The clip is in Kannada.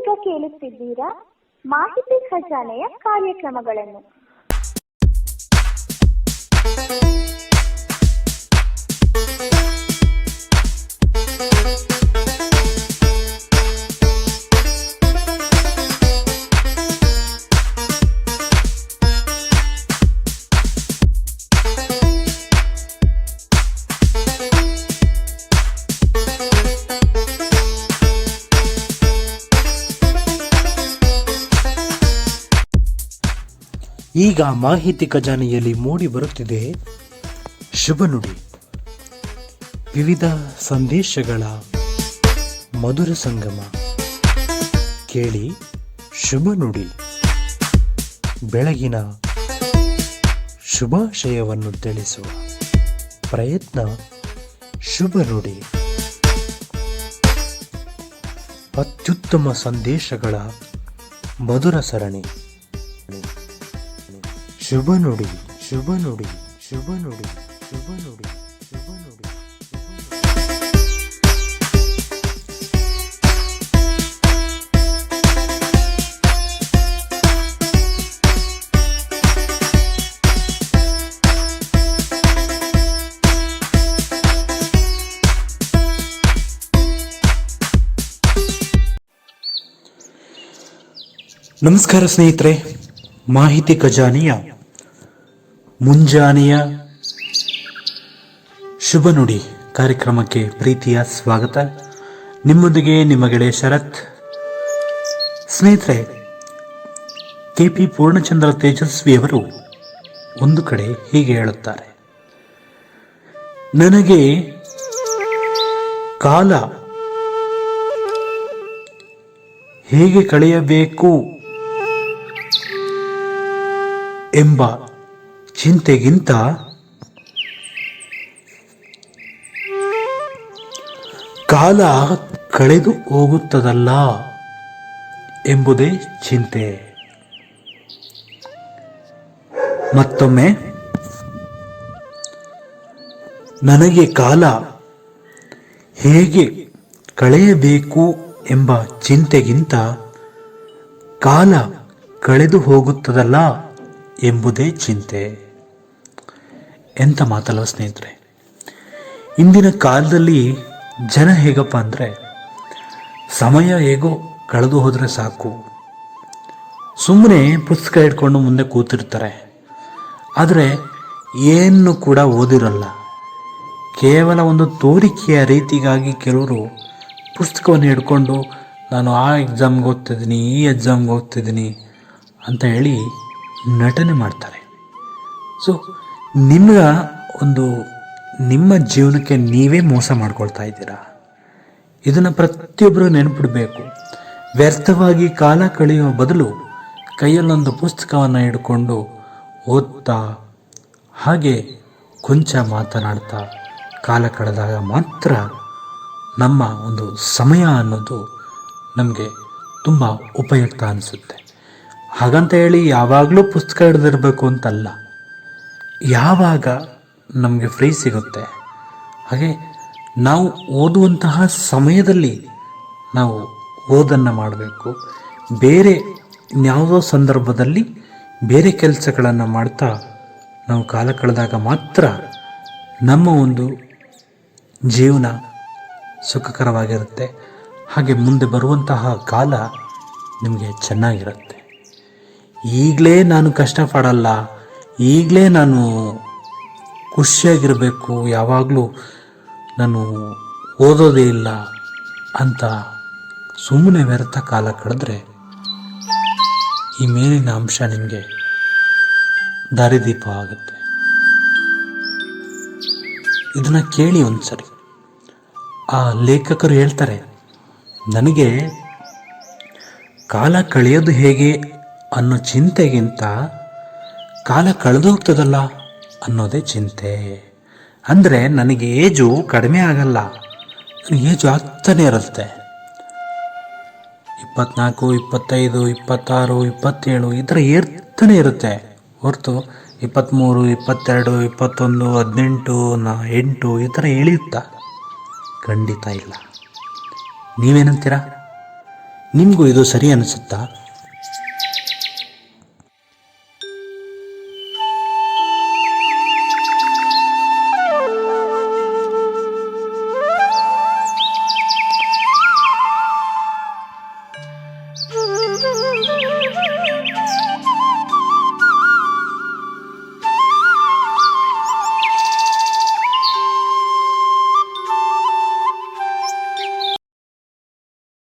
ನೀವೀಗ ಕೇಳುತ್ತಿದ್ದೀರಾ ಮಾಹಿತಿ ಖಜಾನೆಯ ಕಾರ್ಯಕ್ರಮಗಳನ್ನು. ಈಗ ಮಾಹಿತಿ ಖಜಾನೆಯಲ್ಲಿ ಮೂಡಿ ಬರುತ್ತಿದೆ. ಶುಭ ನುಡಿ. ವಿವಿಧ ಸಂದೇಶಗಳ ಮಧುರ ಸಂಗಮ. ಕೇಳಿ ಶುಭ ನುಡಿ. ಬೆಳಗಿನ ಶುಭಾಶಯವನ್ನು ತಿಳಿಸುವ ಪ್ರಯತ್ನ ಶುಭ ನುಡಿ. ಅತ್ಯುತ್ತಮ ಸಂದೇಶಗಳ ಮಧುರ ಸರಣಿ. ಶುಭ ನುಡಿ ಶುಭ ನುಡಿ ಶುಭ ನುಡಿ ಶುಭ ನುಡಿ ಶುಭ ನುಡಿ ನಮಸ್ಕಾರ ಸ್ನೇಹಿತರೆ ಮಾಹಿತಿ ಖಜಾನೆಯ ಮುಂಜಾನೆಯ ಶುಭ ನುಡಿ ಕಾರ್ಯಕ್ರಮಕ್ಕೆ ಪ್ರೀತಿಯ ಸ್ವಾಗತ. ನಿಮ್ಮೊಂದಿಗೆ ನಿಮ್ಮ ಗೆಳೆಯ ಶರತ್. ಸ್ನೇಹಿತರೆ ಕೆ ಪಿ ಪೂರ್ಣಚಂದ್ರ ತೇಜಸ್ವಿಯವರು ಒಂದು ಕಡೆ ಹೀಗೆ ಹೇಳುತ್ತಾರೆ. ನನಗೆ ಕಾಲ ಹೇಗೆ ಕಳೆಯಬೇಕು ಎಂಬ ಚಿಂತೆಗಿಂತ ಕಾಲ ಕಳೆದು ಹೋಗುತ್ತದಲ್ಲ ಎಂಬುದೇ ಚಿಂತೆ. ಮತ್ತೊಮ್ಮೆ, ನನಗೆ ಕಾಲ ಹೇಗೆ ಕಳೆಯಬೇಕು ಎಂಬ ಚಿಂತೆಗಿಂತ ಕಾಲ ಕಳೆದು ಹೋಗುತ್ತದಲ್ಲ ಎಂಬುದೇ ಚಿಂತೆ. ಎಂತ ಮಾತಲ್ಲ ಸ್ನೇಹಿತರೆ? ಇಂದಿನ ಕಾಲದಲ್ಲಿ ಜನ ಹೇಗಪ್ಪ ಅಂದರೆ ಸಮಯ ಹೇಗೋ ಕಳೆದು ಹೋದರೆ ಸಾಕು. ಸುಮ್ಮನೆ ಪುಸ್ತಕ ಇಟ್ಕೊಂಡು ಮುಂದೆ ಕೂತಿರ್ತಾರೆ. ಆದರೆ ಏನು ಕೂಡ ಓದಿರಲ್ಲ. ಕೇವಲ ಒಂದು ತೋರಿಕೆಯ ರೀತಿಗಾಗಿ ಕೆಲವರು ಪುಸ್ತಕವನ್ನು ಹಿಡ್ಕೊಂಡು, ನಾನು ಆ ಎಕ್ಸಾಮ್ಗೆ ಓದ್ತಿದ್ದೀನಿ ಈ ಎಕ್ಸಾಮ್ಗೆ ಓದ್ತಿದ್ದೀನಿ ಅಂತ ಹೇಳಿ ನಟನೆ ಮಾಡ್ತಾರೆ. ಸೊ ನಿಮ್ಗೆ ಒಂದು ನಿಮ್ಮ ಜೀವನಕ್ಕೆ ನೀವೇ ಮೋಸ ಮಾಡ್ಕೊಳ್ತಾ ಇದ್ದೀರಾ? ಇದನ್ನು ಪ್ರತಿಯೊಬ್ಬರು ನೆನಪಿಡಬೇಕು. ವ್ಯರ್ಥವಾಗಿ ಕಾಲ ಕಳೆಯುವ ಬದಲು ಕೈಯಲ್ಲೊಂದು ಪುಸ್ತಕವನ್ನು ಹಿಡ್ಕೊಂಡು ಓದ್ತಾ, ಹಾಗೆ ಕೊಂಚ ಮಾತನಾಡ್ತಾ, ಕಾಲ ಕಳೆದಾಗ ಮಾತ್ರ ನಮ್ಮ ಒಂದು ಸಮಯ ಅನ್ನೋದು ನಮಗೆ ತುಂಬ ಉಪಯುಕ್ತ ಅನಿಸುತ್ತೆ. ಹಾಗಂತ ಹೇಳಿ ಯಾವಾಗಲೂ ಪುಸ್ತಕ ಹಿಡಿದಿರಬೇಕು ಅಂತಲ್ಲ. ಯಾವಾಗ ನಮಗೆ ಫ್ರೀ ಸಿಗುತ್ತೆ? ಹಾಗೆ ನಾವು ಓದುವಂತಹ ಸಮಯದಲ್ಲಿ ನಾವು ಓದನ್ನು ಮಾಡಬೇಕು. ಬೇರೆ ಯಾವುದೋ ಸಂದರ್ಭದಲ್ಲಿ ಬೇರೆ ಕೆಲಸಗಳನ್ನು ಮಾಡ್ತಾ ನಾವು ಕಾಲ ಕಳೆದಾಗ ಮಾತ್ರ ನಮ್ಮ ಒಂದು ಜೀವನ ಸುಖಕರವಾಗಿರುತ್ತೆ. ಹಾಗೆ ಮುಂದೆ ಬರುವಂತಹ ಕಾಲ ನಿಮಗೆ ಚೆನ್ನಾಗಿರುತ್ತೆ. ಈಗಲೇ ನಾನು ಕಷ್ಟಪಡಲ್ಲ. ಈಗಲೇ ನಾನು ಖುಷಿಯಾಗಿರಬೇಕು, ಯಾವಾಗಲೂ ನಾನು ಓದೋದೇ ಇಲ್ಲ ಅಂತ ಸುಮ್ಮನೆ ವ್ಯರ್ಥ ಕಾಲ ಕಳೆದ್ರೆ ಈ ಮೇಲಿನ ಅಂಶ ನಿಮಗೆ ದಾರಿದೀಪ ಆಗುತ್ತೆ. ಇದನ್ನು ಕೇಳಿ ಒಂದ್ಸರಿ. ಆ ಲೇಖಕರು ಹೇಳ್ತಾರೆ, ನನಗೆ ಕಾಲ ಕಳೆಯೋದು ಹೇಗೆ ಅನ್ನೋ ಚಿಂತೆಗಿಂತ ಕಾಲ ಕಳೆದು ಹೋಗ್ತದಲ್ಲ ಅನ್ನೋದೇ ಚಿಂತೆ. ಅಂದರೆ ನನಗೆ ಏಜು ಕಡಿಮೆ ಆಗಲ್ಲ. ಏಜು ಆಗ್ತಾನೆ ಇರುತ್ತೆ. ಇಪ್ಪತ್ನಾಲ್ಕು, ಇಪ್ಪತ್ತೈದು, ಇಪ್ಪತ್ತಾರು, ಇಪ್ಪತ್ತೇಳು ಈ ಥರ ಏರ್ತಾನೆ ಇರುತ್ತೆ. ಹೊರತು ಇಪ್ಪತ್ತ್ಮೂರು ಇಪ್ಪತ್ತೆರಡು, ಇಪ್ಪತ್ತೊಂದು, ಹದಿನೆಂಟು, ನಾ ಎಂಟು ಈ ಥರ ಇಳಿಯುತ್ತಾ ಖಂಡಿತ ಇಲ್ಲ. ನೀವೇನಂತೀರಾ? ನಿಮಗೂ ಇದು ಸರಿ ಅನಿಸುತ್ತಾ?